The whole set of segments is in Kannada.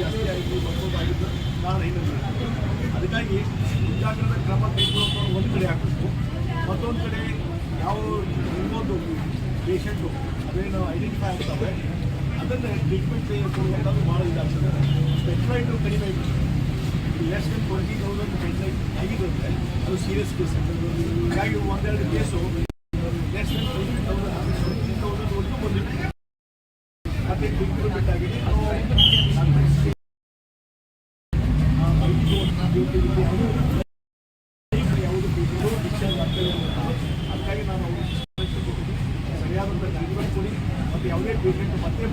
ಜಾಸ್ತಿ ಆಯಿತು ಬರ್ಬೋದಾಗಿದ್ದು ನಾನು ಅದಕ್ಕಾಗಿ ಮುಂಜಾಗ್ರತಾ ಕ್ರಮ ಕೈಗೊಳ್ಳೋದು ಒಂದು ಕಡೆ ಆಗಬೇಕು ಮತ್ತೊಂದು ಕಡೆ ಯಾವ ಇನ್ನೊಂದು ಪೇಷಂಟು ಅದೇನು ಐಡೆಂಟಿಫೈ ಆಗ್ತವೆ ಅದನ್ನು ಟ್ರೀಟ್ಮೆಂಟ್ ಕೊಡುವಂಥದ್ದು ಭಾಳ ಇದಾಗ್ತದೆ ಸ್ಪೆಷಲೈಟು ಕಡಿಮೆ ಆಗಿಬಿಟ್ಟು ಲೆಸ್ ದೆನ್ ಟ್ವೆಂಟಿ ತೌಸಂಡ್ ಸ್ಪೆಷಲೈಟ್ ಆಗಿರುತ್ತೆ ಅದು ಸೀರಿಯಸ್ ಕೇಸ್ ಹೀಗಾಗಿ ಒಂದೆರಡು ಕೇಸು ಟ್ರೀಟ್ಮೆಂಟ್ ಅದಕ್ಕಾಗಿ ನಾನು ಸರಿಯಾದಂಥ ಟ್ರೀಟ್ಮೆಂಟ್ ಕೊಡಿ ಮತ್ತು ಯಾವುದೇ ಪೇಷಂಟ್ ಮತ್ತೆ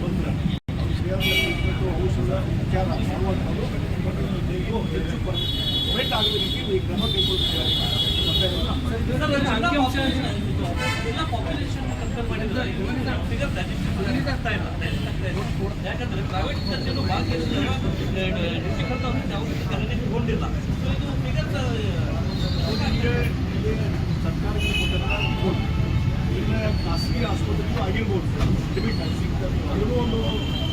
ನಾವು ಸರಿಯಾದ ಟ್ರೀಟ್ಮೆಂಟು ಔಷಧ ವಿಚಾರ ಮಾಡುವಂಥದ್ದು ಹೆಚ್ಚು ಕಮೆಂಟ್ ಆಗದ ರೀತಿ ಕ್ರಮ ಕೈಗೊಳ್ಳುತ್ತಿದ್ದಾರೆ ಮತ್ತೆ ಎಲ್ಲ ಪಾಪ್ಯುಲೇಷನ್ ಕನ್ಫರ್ಮ್ ಮಾಡಿದ್ರೆ ಫಿಗರ್ ಆಗ್ತಾ ಇಲ್ಲ ಯಾಕಂದ್ರೆ ಪ್ರೈವೇಟ್ ಯಾವುದೇ ಗಣನೆ ತಗೊಂಡಿಲ್ಲ ಸೊ ಇದು ಫಿಗರ್ ಅವರಿಗೆ ಸರ್ಕಾರಕ್ಕೆ ಕೊಟ್ಟಂಥ ರಿಪೋರ್ಟ್ ಇಲ್ಲ ಖಾಸಗಿ ಆಸ್ಪತ್ರೆಗೂ ಆಗಿರ್ಬೋದು ಲಿಮಿಟ್ ಅದೂ ಒಂದು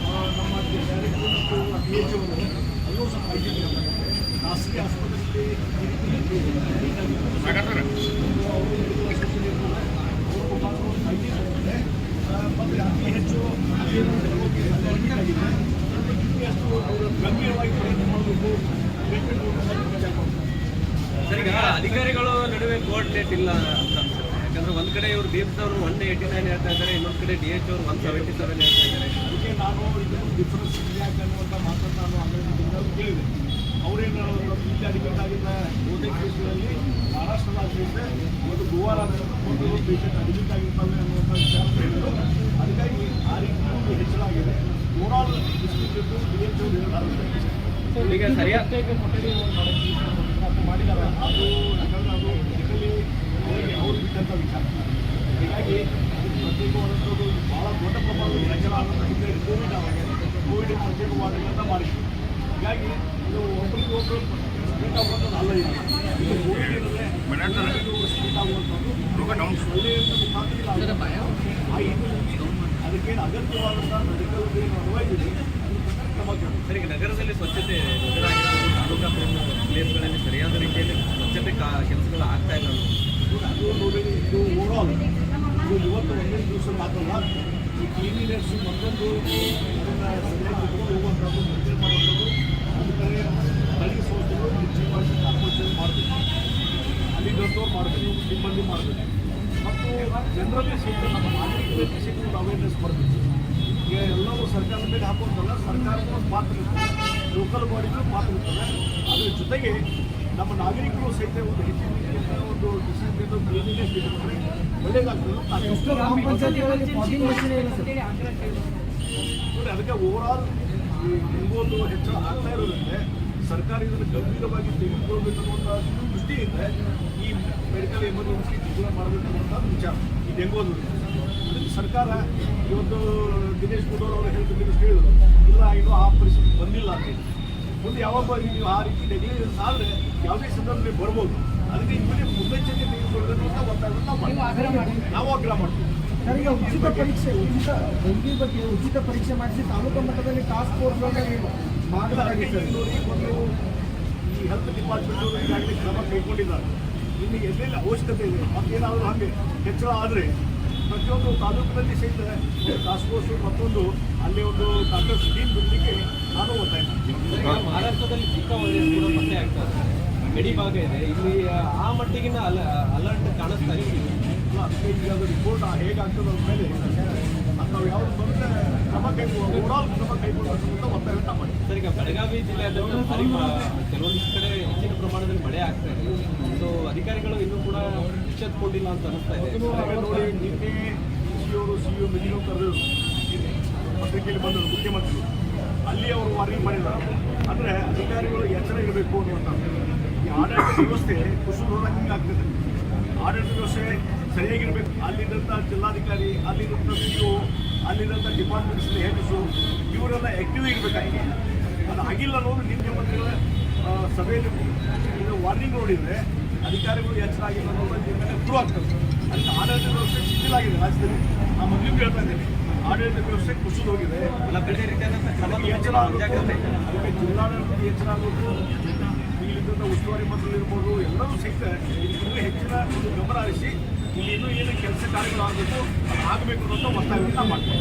ಆ, ನಮ್ಮ ಡೈರೆಕ್ಟರ್ ಮತ್ತು ಪಿ ಎಚ್ ಅವರು ಅಲ್ಲೂ ಸಹ ಮಾಹಿತಿ ನೀಡಿದ್ದಾರೆ. ಖಾಸಗಿ ಆಸ್ಪತ್ರೆಯಲ್ಲಿ ಈ ರೀತಿ limit ಆಗಿರ್ಬೋದು. ಅವರು ಅವ್ರ ಮುಖಾಂತರ ಒಂದು ಮಾಹಿತಿ ಕೊಡ್ತಾರೆ. ಆ, ಮತ್ತೆ ಅತಿ ಹೆಚ್ಚು ಏನು ರೋಗಿ limit ಆಗಿದೆ ಎಷ್ಟು ಅವರು ಗಂಭೀರವಾಗಿ ಪ್ರಯತ್ನ ಮಾಡಬೇಕು ಟ್ರೀಟ್ಮೆಂಟ್ ಕೊಡಬೇಕು ಸರ್ ಈಗ ಅಧಿಕಾರಿಗಳು ನಡುವೆ ಕೋಆರ್ಡಿನೇಟ್ ಇಲ್ಲ ಅಂತ ಅನ್ಸುತ್ತೆ. ಯಾಕಂದ್ರೆ ಒಂದ್ ಕಡೆ ಇವರು ದೀಪ್ಸ್ ಅವರು ಒನ್ ಏಯ್ಟಿ ನೈನ್ ಹೇಳ್ತಾ ಇದ್ದಾರೆ ಇನ್ನೊಂದ್ ಕಡೆ ಡಿ ಎಚ್ ಅವರು ಒನ್ ಸೆವೆಂಟಿ ಸೆವೆನ್ ಹೇಳ್ತಾ ಇದ್ದಾರೆ. ಅದಕ್ಕೆ ನಾನು ಇದನ್ನು ಡಿಫ್ರೆನ್ಸ್ ಅನ್ನುವಂಥ ಮಾತನ್ನು ನಾನು ಅಂಗಡಿಯಿಂದ ಕೇಳಿದೆ. ಅವರೇನು ಇಲ್ಲಿ ಅಡ್ಮಿಟ್ ಆಗಿದ್ದ ಬಹುತೇಕ ಕೇಸ್ಗಳಲ್ಲಿ ಮಹಾರಾಷ್ಟ್ರದಾದ್ರಿಂದ ಒಂದು ಪೇಷಂಟ್ ಅಡ್ಮಿಟ್ ಆಗಿರ್ತವೆ ಅನ್ನುವಂಥ ವಿಚಾರ ಅದಕ್ಕಾಗಿ ಆ ರೀತಿ ಹೆಚ್ಚಳ ಆಗಿದೆ. ಓವರಾಲ್ ಡಿಸ್ಟ್ರಿಕ್ಟ್ ಡಿ ಎಚ್ ಅವರು ಹೇಳಲಾಗುತ್ತೆ ಈಗ ಸರಿಯಾದ ಮಾಡಿದ್ದಾರೆ ಅದು ಯಾಕಂದ್ರೆ ಅದು ಮೆಡಿಕಲಿ ಅವರಿಗೆ ಅವ್ರು ಬಿಟ್ಟಂಥ ವಿಚಾರ. ಹೀಗಾಗಿ ಪ್ರತ್ಯೇಕವಾದಂಥದ್ದು ಭಾಳ ದೊಡ್ಡ ಪ್ರಮಾಣದಲ್ಲಿ ಹೆಚ್ಚಳ ಆದಂಥ ಕೋವಿಡ್ ಆವಾಗ ಕೋವಿಡ್ ಪ್ರತ್ಯೇಕ ವಾರ್ಡ್ಗಳನ್ನ ಮಾಡಿದ್ವಿ ಹೀಗಾಗಿ ಇದು ಒಬ್ಬರಿಗೊಬ್ಬರು ಸ್ಪ್ಲಿಟ್ ಆಗುವಂಥದ್ದು ಅಲ್ಲ ಇದು. ಇದು ಕೋವಿಡ್ ಇರುತ್ತೆ ಸ್ಪ್ಲಿಟ್ ಆಗುವಂಥದ್ದು ಸೊಳ್ಳೆಯಿಂದ ಮುಖಾಂತರ ಅದಕ್ಕೇನು ಅಗತ್ಯವಾದಂಥ ಮೆಡಿಕಲ್ ಏನು ಅದ್ರ ಕ್ರಮ ಸರಿ ನಗರದಲ್ಲಿ ಸ್ವಚ್ಛತೆ ನಗರಾಗಿರ್ಬೋದು ತಾಲೂಕಾ ಪ್ಲೇಸ್ಗಳಲ್ಲಿ ಸರಿಯಾದ ರೀತಿಯಲ್ಲಿ ಸ್ವಚ್ಛತೆ ಕೆಲಸಗಳು ಆಗ್ತಾ ಇಲ್ಲ ಅನ್ನೋದು. ಅದು ನೋಡಿ ಇದು ಓವರಾಲ್ ಇದು ಇವತ್ತು ಮಾತ್ರಲ್ಲ ಈ ಕ್ಲೀನಿನೆಸ್ ಮತ್ತೊಂದು ಅದನ್ನು ಸರಿಯಾಗಿ ಇಟ್ಕೊಂಡು ಹೋಗುವಂಥದ್ದು ಮೇಂಟೈನ್ ಮಾಡುವಂಥದ್ದು ಅದಕ್ಕೆ ಸ್ಥಳೀಯ ಸಂಸ್ಥೆಗಳು ಹೆಚ್ಚಿನ ಕಾರ್ಪೊರೇಷನ್ ಮಾಡಬೇಕು ಅಲ್ಲಿದ್ದವ್ರು ಮಾಡಬೇಕು ಸಿಬ್ಬಂದಿ ಮಾಡಬೇಕು ಮತ್ತು ಜನರಲ್ಲಿ ಸಹಿತ ನಮ್ಮ ನಾಗರಿಕರಲ್ಲಿ ಸಹಿತ ಒಂದು ಅವೇರ್ನೆಸ್ ಬರಬೇಕು ಈಗ ಎಲ್ಲವೂ ಸರ್ಕಾರದ ಮೇಲೆ ಹಾಕುವಂತಲ್ಲ, ಸರ್ಕಾರಕ್ಕೂ ಒಂದು ಪಾತ್ರ ಲೋಕಲ್ ಬಾಡಿಗೂ ಪಾತ್ರ ಇರ್ತದೆ. ಅದ್ರ ಜೊತೆಗೆ ನಮ್ಮ ನಾಗರಿಕರು ಸಹಿತ ಒಂದು ಹೆಚ್ಚಿನ ರೀತಿಯಿಂದ ಒಂದು ಡಿಸಿಪ್ಲಿನ್ ಕ್ಲೀನಿನೆಸ್ ಇಟ್ಕೊಂಡ್ರೆ ನೋಡಿ ಅದಕ್ಕೆ ಓವರ್ ಆಲ್ ಡೆಂಗೂದು ಹೆಚ್ಚಳ ಆಗ್ತಾ ಇರೋದ್ರಿಂದ ಸರ್ಕಾರ ಇದನ್ನು ಗಂಭೀರವಾಗಿ ತೆಗೆದುಕೊಳ್ಬೇಕು ಅನ್ನುವಂಥ ಇದೆ ಈ ಮೆಡಿಕಲ್ ಎಮರ್ಜೆನ್ಸಿ ಡಿಕ್ಲೇರ್ ಮಾಡಬೇಕು ಅನ್ನುವಂಥ ವಿಚಾರ. ಈ ಡೆಂಗೋದು ಅದಕ್ಕೆ ಸರ್ಕಾರ ಇವತ್ತು ದಿನೇಶ್ ಗುಂಡೂರು ಅವರು ಹೇಳ್ತಿದ್ದು ಹೇಳಿದರು. ಇಲ್ಲ ಇನ್ನೂ ಆ ಪರಿಸ್ಥಿತಿ ಬಂದಿಲ್ಲ ಅಂತ. ಮುಂದೆ ಯಾವಾಗ ನೀವು ಆ ರೀತಿ ನೆಗ್ಲಿಜೆನ್ಸ್ ಆದರೆ ಯಾವುದೇ ಸಂದರ್ಭದಲ್ಲಿ ಬರ್ಬೋದು. ಅದಕ್ಕೆ ಇವರೇ ಮುನ್ನೆಚ್ಚರಿಕೆ ತೆಗೆದುಕೊಳ್ಳೋದು ಅಂತ ಒತ್ತಾಯವನ್ನು ನಾವು ಆಗ್ರಹ ಮಾಡ್ತೀವಿ. ನನಗೆ ಉಚಿತ ಪರೀಕ್ಷೆ ಉಚಿತ ಡೆಂಗಿ ಬಗ್ಗೆ ಉಚಿತ ಪರೀಕ್ಷೆ ಮಾಡಿಸಿ ತಾಲೂಕು ಮಟ್ಟದಲ್ಲಿ ಟಾಸ್ಕ್ ಫೋರ್ಸ್ ಮಾಡಲಾಗಿದೆ ಈ ಹೆಲ್ತ್ ಡಿಪಾರ್ಟ್ಮೆಂಟ್ ಈಗಾಗಲೇ ಕ್ರಮ ಕೈಗೊಂಡಿದ್ದಾರೆ. ಇಲ್ಲಿ ಎಲ್ಲೆಲ್ಲಿ ಅವಶ್ಯಕತೆ ಇದೆ. ಮತ್ತೇನಾದರೂ ಹಾಗೆ ಹೆಚ್ಚಳ ಆದರೆ ಪ್ರತಿಯೊಂದು ತಾಲೂಕಿನಲ್ಲಿ ಸಹಿತ ಟಾಸ್ಕ್ ಫೋರ್ಸ್ ಮತ್ತೊಂದು ಅಲ್ಲಿ ಒಂದು ಡಾಕ್ಟರ್ಸ್ ಟೀಮ್ ಬಿಡಲಿಕ್ಕೆ ನಾನು ಒತ್ತಾಯ ಮಾಡ್ತೀನಿ. ಈಗ ಮಹಾರಾಷ್ಟ್ರದಲ್ಲಿ ಚಿಕ್ಕ ವೈರಸ್ ಕೂಡ ಪತ್ತೆ ಆಗ್ತಾ ಇದೆ. ಗಡಿ ಭಾಗ ಇದೆ. ಇಲ್ಲಿ ಆ ಮಟ್ಟಿಗಿನ ಅಲ ಅಲರ್ಟ್ ಕಾಣಿಸ್ತಾ ಇದೆ. ಈಗ ಅದು ರಿಪೋರ್ಟ್ ಹೇಗಾಗ್ತದೆ ಅದ್ರ ಮೇಲೆ ನಾವು ಯಾವ್ದು ಬಂದರೆ ಕ್ರಮ ಕೈಗೊಳ್ಳುವ ಓವರಾಲ್ ಕ್ರಮ ಕೈಗೊಳ್ಳಬೇಕು ಅಂತ ಒತ್ತಾಯವನ್ನು ಮಾಡಿ. ಸರ್ ಈಗ ಬೆಳಗಾವಿ ಜಿಲ್ಲೆಯಲ್ಲಿ ಕೆಲವೊಂದಿಷ್ಟು ಕಡೆ ಪ್ರಮಾಣದಲ್ಲಿ ಮಳೆ ಆಗ್ತಾ ಇದೆ. ಸೊ ಅಧಿಕಾರಿಗಳು ಇನ್ನೂ ಕೂಡ ಎಚ್ಚೆತ್ಕೊಂಡಿಲ್ಲ ಅಂತ ಅನಿಸ್ತಾ ಇದೆ. ನೋಡಿ ನಿನ್ನೆ ಸಿಇಒರು ಸಿ ಯು ಮೀಟಿಂಗ್ ಕರೆದರು ಪತ್ರಿಕೆಯಲ್ಲಿ ಬಂದರು ಮುಖ್ಯಮಂತ್ರಿ. ಅಲ್ಲಿ ಅವರು ವಾರ್ನಿಂಗ್ ಮಾಡಿದ್ದಾರೆ ಅಂದರೆ ಅಧಿಕಾರಿಗಳು ಎಚ್ಚರ ಇರಬೇಕು ಅನ್ನುವಂಥ ಈ ಆಡಳಿತ ವ್ಯವಸ್ಥೆ ಕುಸೂರದಾಗ ಹಿಂಗೆ ಆಗ್ತದೆ. ಆಡಳಿತ ವ್ಯವಸ್ಥೆ ಸರಿಯಾಗಿರಬೇಕು. ಅಲ್ಲಿದ್ದಂಥ ಜಿಲ್ಲಾಧಿಕಾರಿ ಅಲ್ಲಿದ್ದಂಥ ಸಿ ಇಒ ಅಲ್ಲಿದ್ದಂಥ ಡಿಪಾರ್ಟ್ಮೆಂಟ್ಸ್ ಹೆಡ್ಸು ಇವರೆಲ್ಲ ಆ್ಯಕ್ಟಿವ್ ಇರಬೇಕಾಗಿದೆ ಅದು ಆಗಿಲ್ಲ ಅನ್ನೋದು ನಿನ್ನೆ ಮಂತ್ರಿಗಳ ಸಭೆಯಲ್ಲಿ ಇದು ವಾರ್ನಿಂಗ್ ನೋಡಿದರೆ ಅಧಿಕಾರಿಗಳು ಎಚ್ಚರ ಆಗಿಲ್ಲ ಅನ್ನೋದು ನಿಮ್ಮ ಮೇಲೆ ಪ್ರೂವ್ ಆಗ್ತದೆ. ಅದಕ್ಕೆ ಆಡಳಿತ ವ್ಯವಸ್ಥೆ ಶಿಥಿಲಾಗಿದೆ ರಾಜ್ಯದಲ್ಲಿ. ಆ ಮೊದಲು ಹೇಳ್ತಾ ಇದ್ದೀನಿ ಆಡಳಿತ ವ್ಯವಸ್ಥೆ ಕುಸಿದು ಹೋಗಿದೆ. ಅದಕ್ಕೆ ಎಚ್ಚರ ಆಗಬೇಕು. ಅದಕ್ಕೆ ಜಿಲ್ಲಾಡಳಿತ ಎಚ್ಚರ ಆಗಬೇಕು. ಇಲ್ಲಿದ್ದ ಉಸ್ತುವಾರಿ ಮಂತ್ರಿ ಇರ್ಬೋದು ಎಲ್ಲರೂ ಸಹಿತ ಇನ್ನೂ ಹೆಚ್ಚಿನ ಒಂದು ಗಮನ ಹರಿಸಿ ಇಲ್ಲಿ ಇನ್ನೂ ಏನು ಕೆಲಸ ಕಾರ್ಯಗಳು ಆಗಬೇಕು ಆಗಬೇಕು ಅನ್ನೋದು ಒತ್ತಾಯವನ್ನು ಮಾಡ್ತೀವಿ.